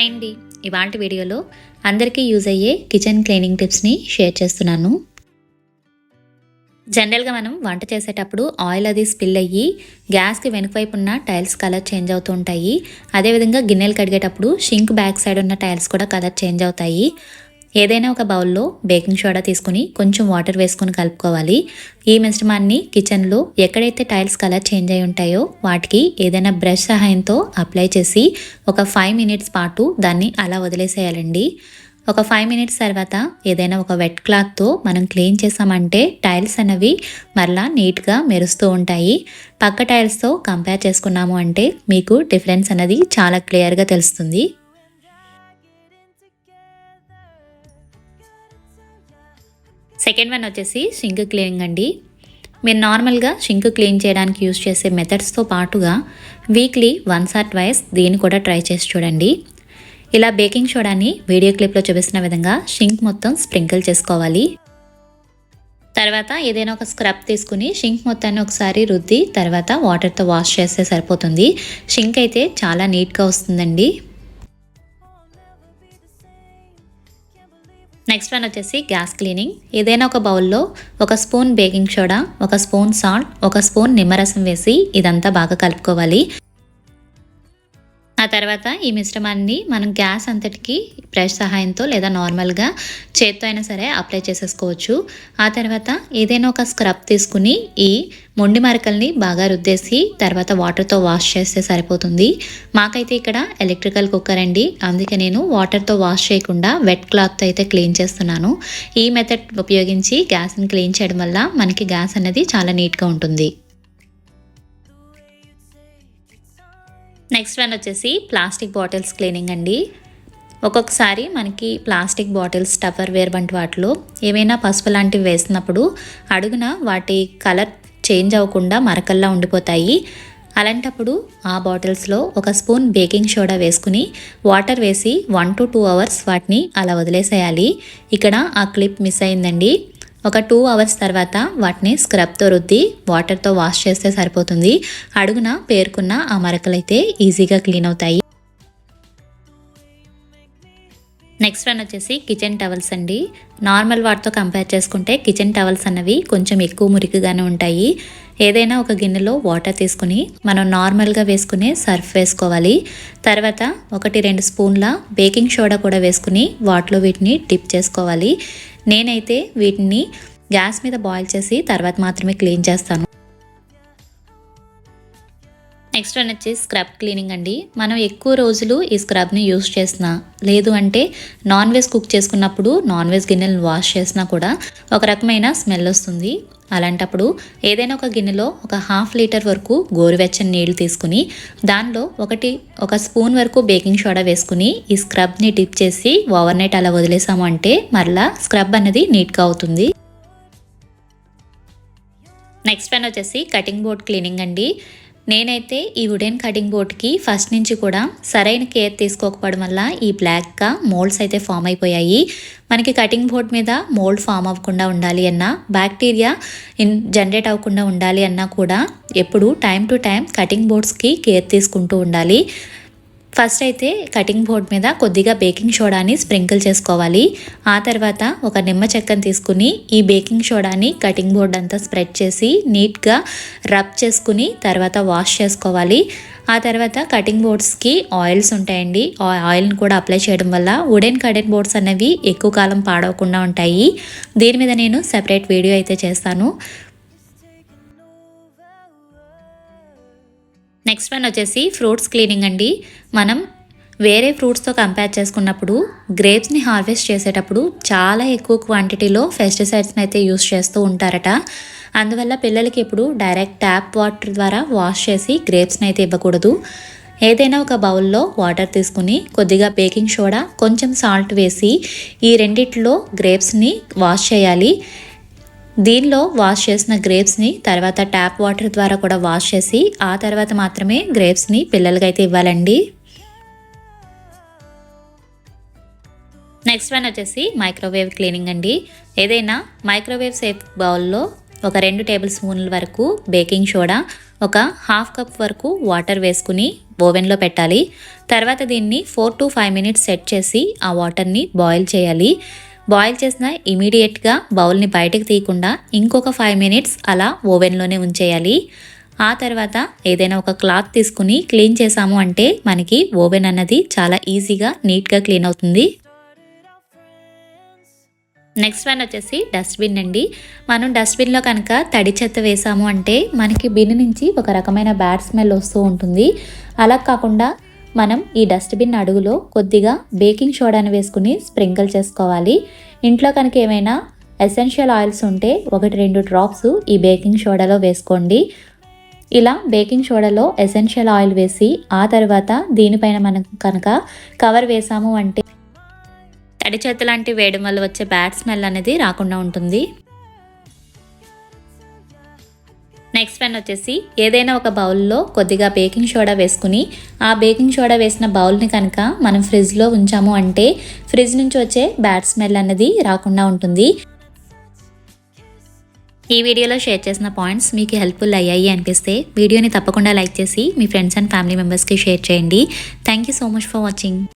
Hi అండి. ఇవాళ వీడియోలో అందరికీ యూజ్ అయ్యే కిచెన్ క్లీనింగ్ టిప్స్ని షేర్ చేస్తున్నాను. జనరల్గా మనం వంట చేసేటప్పుడు ఆయిల్ అది స్పిల్ అయ్యి గ్యాస్కి వెనుక వైపు ఉన్న టైల్స్ కలర్ చేంజ్ అవుతూ ఉంటాయి. అదేవిధంగా గిన్నెలు కడిగేటప్పుడు షింక్ బ్యాక్ సైడ్ ఉన్న టైల్స్ కూడా కలర్ చేంజ్ అవుతాయి. ఏదైనా ఒక బౌల్లో బేకింగ్ సోడా తీసుకుని కొంచెం వాటర్ వేసుకుని కలుపుకోవాలి. ఈ మిశ్రమాన్ని కిచెన్లో ఎక్కడైతే టైల్స్ కలర్ చేంజ్ అయి ఉంటాయో వాటికి ఏదైనా బ్రష్ సహాయంతో అప్లై చేసి ఒక ఫైవ్ మినిట్స్ పాటు దాన్ని అలా వదిలేసేయాలండి. ఒక ఫైవ్ మినిట్స్ తర్వాత ఏదైనా ఒక వెట్ క్లాత్తో మనం క్లీన్ చేసామంటే టైల్స్ అనేవి మరలా నీట్గా మెరుస్తూ ఉంటాయి. పక్క టైల్స్తో కంపేర్ చేసుకున్నాము అంటే మీకు డిఫరెన్స్ అనేది చాలా క్లియర్గా తెలుస్తుంది. సెకండ్ వన్ వచ్చేసి షింక్ క్లీనింగ్ అండి. మీరు నార్మల్గా షింక్ క్లీన్ చేయడానికి యూజ్ చేసే మెథడ్స్తో పాటుగా వీక్లీ వన్స్ ఆర్ ట్వైస్ దీన్ని కూడా ట్రై చేసి చూడండి. ఇలా బేకింగ్ సోడాని వీడియో క్లిప్లో చూపిస్తున్న విధంగా షింక్ మొత్తం స్ప్రింకిల్ చేసుకోవాలి. తర్వాత ఏదైనా ఒక స్క్రబ్ తీసుకుని షింక్ మొత్తాన్ని ఒకసారి రుద్ది తర్వాత వాటర్తో వాష్ చేస్తే సరిపోతుంది. షింక్ అయితే చాలా నీట్గా వస్తుందండి. నెక్స్ట్ వన్ వచ్చేసి గ్యాస్ క్లీనింగ్ ఏదైనా ఒక బౌల్లో ఒక స్పూన్ బేకింగ్ సోడా ఒక స్పూన్ సాల్ట్ ఒక స్పూన్ నిమ్మరసం వేసి ఇదంతా బాగా కలుపుకోవాలి. ఆ తర్వాత ఈ మిశ్రమాన్ని మనం గ్యాస్ అంతటికి బ్రష్ సహాయంతో లేదా నార్మల్గా చేత్తో అయినా సరే అప్లై చేసేసుకోవచ్చు. ఆ తర్వాత ఏదైనా ఒక స్క్రబ్ తీసుకుని ఈ మొండి మరకల్ని బాగా రుద్దేసి తర్వాత వాటర్తో వాష్ చేస్తే సరిపోతుంది. మాకైతే ఇక్కడ ఎలక్ట్రికల్ కుక్కర్ అండి. అందుకే నేను వాటర్తో వాష్ చేయకుండా వెట్ క్లాత్తో అయితే క్లీన్ చేస్తున్నాను. ఈ మెథడ్ ఉపయోగించి గ్యాస్ని క్లీన్ చేయడం వల్ల మనకి గ్యాస్ అనేది చాలా నీట్గా ఉంటుంది. నెక్స్ట్ వన్ వచ్చేసి ప్లాస్టిక్ బాటిల్స్ క్లీనింగ్ అండి. ఒక్కొక్కసారి మనకి ప్లాస్టిక్ బాటిల్స్ టవర్ వేర్ వంటి వాటిలో ఏమైనా పసుపు లాంటివి వేసినప్పుడు అడుగున వాటి కలర్ చేంజ్ అవ్వకుండా మరకల్లా ఉండిపోతాయి. అలాంటప్పుడు ఆ బాటిల్స్లో ఒక స్పూన్ బేకింగ్ సోడా వేసుకుని వాటర్ వేసి వన్ టు టూ అవర్స్ వాటిని అలా వదిలేసేయాలి. ఇక్కడ ఆ క్లిప్ మిస్ అయిందండి. ఒక టూ అవర్స్ తర్వాత వాటిని స్క్రబ్తో రుద్ది వాటర్తో వాష్ చేస్తే సరిపోతుంది. అడుగున పేర్కొన్న ఆ మరకలైతే ఈజీగా క్లీన్ అవుతాయి. నెక్స్ట్ వన్ వచ్చేసి కిచెన్ టవల్స్ అండి. నార్మల్ వాటితో కంపేర్ చేసుకుంటే కిచెన్ టవల్స్ అన్నవి కొంచెం ఎక్కువ మురికిగానే ఉంటాయి. ఏదైనా ఒక గిన్నెలో వాటర్ తీసుకుని మనం నార్మల్గా వేసుకునే సర్ఫ్ వేసుకోవాలి. తర్వాత ఒకటి రెండు స్పూన్ల బేకింగ్ సోడా కూడా వేసుకుని వాటిలో వీటిని డిప్ చేసుకోవాలి. నేనైతే వీటిని గ్యాస్ మీద బాయిల్ చేసి తర్వాత మాత్రమే క్లీన్ చేస్తాను. నెక్స్ట్ వన్ వచ్చి స్క్రబ్ క్లీనింగ్ అండి. మనం ఎక్కువ రోజులు ఈ స్క్రబ్ని యూస్ చేసినా లేదు అంటే నాన్ వెజ్ కుక్ చేసుకున్నప్పుడు నాన్ వెజ్ గిన్నెలను వాష్ చేసినా కూడా ఒక రకమైన స్మెల్ వస్తుంది. అలాంటప్పుడు ఏదైనా ఒక గిన్నెలో ఒక హాఫ్ లీటర్ వరకు గోరువెచ్చని నీళ్ళు తీసుకుని దానిలో ఒకటి ఒక స్పూన్ వరకు బేకింగ్ సోడా వేసుకుని ఈ స్క్రబ్ని డిప్ చేసి ఓవర్ నైట్ అలా వదిలేసాము అంటే మరలా స్క్రబ్ అనేది నీట్గా అవుతుంది. నెక్స్ట్ పెన్ వచ్చేసి కటింగ్ బోర్డ్ క్లీనింగ్ అండి. నేనైతే ఈ వుడెన్ కటింగ్ బోర్డ్కి ఫస్ట్ నుంచి కూడా సరైన కేర్ తీసుకోకపోవడం వల్ల ఈ బ్లాక్గా మోల్డ్స్ అయితే ఫామ్ అయిపోయాయి. మనకి కటింగ్ బోర్డ్ మీద మోల్డ్ ఫామ్ అవ్వకుండా ఉండాలి అన్నా బ్యాక్టీరియా ఇన్ జనరేట్ అవ్వకుండా ఉండాలి అన్నా కూడా ఎప్పుడు టైం టు టైం కటింగ్ బోర్డ్స్కి కేర్ తీసుకుంటూ ఉండాలి. ఫస్ట్ అయితే కటింగ్ బోర్డ్ మీద కొద్దిగా బేకింగ్ సోడాని స్ప్రింకిల్ చేసుకోవాలి. ఆ తర్వాత ఒక నిమ్మ చెక్కను తీసుకుని ఈ బేకింగ్ సోడాని కటింగ్ బోర్డ్ అంతా స్ప్రెడ్ చేసి నీట్గా రబ్ చేసుకుని తర్వాత వాష్ చేసుకోవాలి. ఆ తర్వాత కటింగ్ బోర్డ్స్కి ఆయిల్స్ ఉంటాయండి. ఆ ఆయిల్ని కూడా అప్లై చేయడం వల్ల వుడెన్ కటింగ్ బోర్డ్స్ అనేవి ఎక్కువ కాలం పాడవకుండా ఉంటాయి. దీని మీద నేను సెపరేట్ వీడియో అయితే చేస్తాను. నెక్స్ట్ వన్ వచ్చేసి ఫ్రూట్స్ క్లీనింగ్ అండి. మనం వేరే ఫ్రూట్స్తో కంపేర్ చేసుకున్నప్పుడు గ్రేప్స్ని హార్వెస్ట్ చేసేటప్పుడు చాలా ఎక్కువ క్వాంటిటీలో పెస్టిసైడ్స్ని అయితే యూస్ చేస్తూ ఉంటారట. అందువల్ల పిల్లలకి ఇప్పుడు డైరెక్ట్ ట్యాప్ వాటర్ ద్వారా వాష్ చేసి గ్రేప్స్ని అయితే ఇవ్వకూడదు. ఏదైనా ఒక బౌల్లో వాటర్ తీసుకుని కొద్దిగా బేకింగ్ సోడా కొంచెం సాల్ట్ వేసి ఈ రెండిట్లో గ్రేప్స్ని వాష్ చేయాలి. దీనిలో వాష్ చేసిన గ్రేప్స్ని తర్వాత ట్యాప్ వాటర్ ద్వారా కూడా వాష్ చేసి ఆ తర్వాత మాత్రమే గ్రేప్స్ని పిల్లలకి అయితే ఇవ్వాలండి. నెక్స్ట్ వన్ వచ్చేసి మైక్రోవేవ్ క్లీనింగ్ అండి. ఏదైనా మైక్రోవేవ్ సేఫ్ బౌల్లో ఒక రెండు టేబుల్ స్పూన్ల వరకు బేకింగ్ సోడా ఒక హాఫ్ కప్ వరకు వాటర్ వేసుకుని ఓవెన్లో పెట్టాలి. తర్వాత దీన్ని four to five minutes set చేసి ఆ వాటర్ని బాయిల్ చేయాలి. బాయిల్ చేసిన ఇమీడియట్గా బౌల్ని బయటకు తీయకుండా ఇంకొక ఫైవ్ మినిట్స్ అలా ఓవెన్లోనే ఉంచేయాలి. ఆ తర్వాత ఏదైనా ఒక క్లాత్ తీసుకుని క్లీన్ చేసాము అంటే మనకి ఓవెన్ అన్నది చాలా ఈజీగా నీట్గా క్లీన్ అవుతుంది. నెక్స్ట్ వన్ వచ్చేసి డస్ట్బిన్ అండి. మనం డస్ట్బిన్లో కనుక తడి చెత్త వేసాము అంటే మనకి బిన్ నుంచి ఒక రకమైన బ్యాడ్ స్మెల్ వస్తూ ఉంటుంది. అలా కాకుండా మనం ఈ డస్ట్బిన్ అడుగులో కొద్దిగా బేకింగ్ సోడాను వేసుకుని స్ప్రింకిల్ చేసుకోవాలి. ఇంట్లో కనుక ఏమైనా ఎసెన్షియల్ ఆయిల్స్ ఉంటే ఒకటి రెండు డ్రాప్స్ ఈ బేకింగ్ సోడాలో వేసుకోండి. ఇలా బేకింగ్ సోడాలో ఎసెన్షియల్ ఆయిల్ వేసి ఆ తర్వాత దీనిపైన మనం కనుక కవర్ వేసాము అంటే తడి చేతి లాంటి వేయడం వల్ల వచ్చే బ్యాడ్ స్మెల్ అనేది రాకుండా ఉంటుంది. నెక్స్ట్ వన్ వచ్చేసి ఏదైనా ఒక బౌల్లో కొద్దిగా బేకింగ్ సోడా వేసుకుని ఆ బేకింగ్ సోడా వేసిన బౌల్ని కనుక మనం ఫ్రిడ్జ్లో ఉంచాము అంటే ఫ్రిడ్జ్ నుంచి వచ్చే బ్యాడ్ స్మెల్ అనేది రాకుండా ఉంటుంది. ఈ వీడియోలో షేర్ చేసిన పాయింట్స్ మీకు హెల్ప్ఫుల్ అయ్యాయి అనిపిస్తే వీడియోని తప్పకుండా లైక్ చేసి మీ ఫ్రెండ్స్ అండ్ ఫ్యామిలీ మెంబర్స్కి షేర్ చేయండి. Thank you so much for watching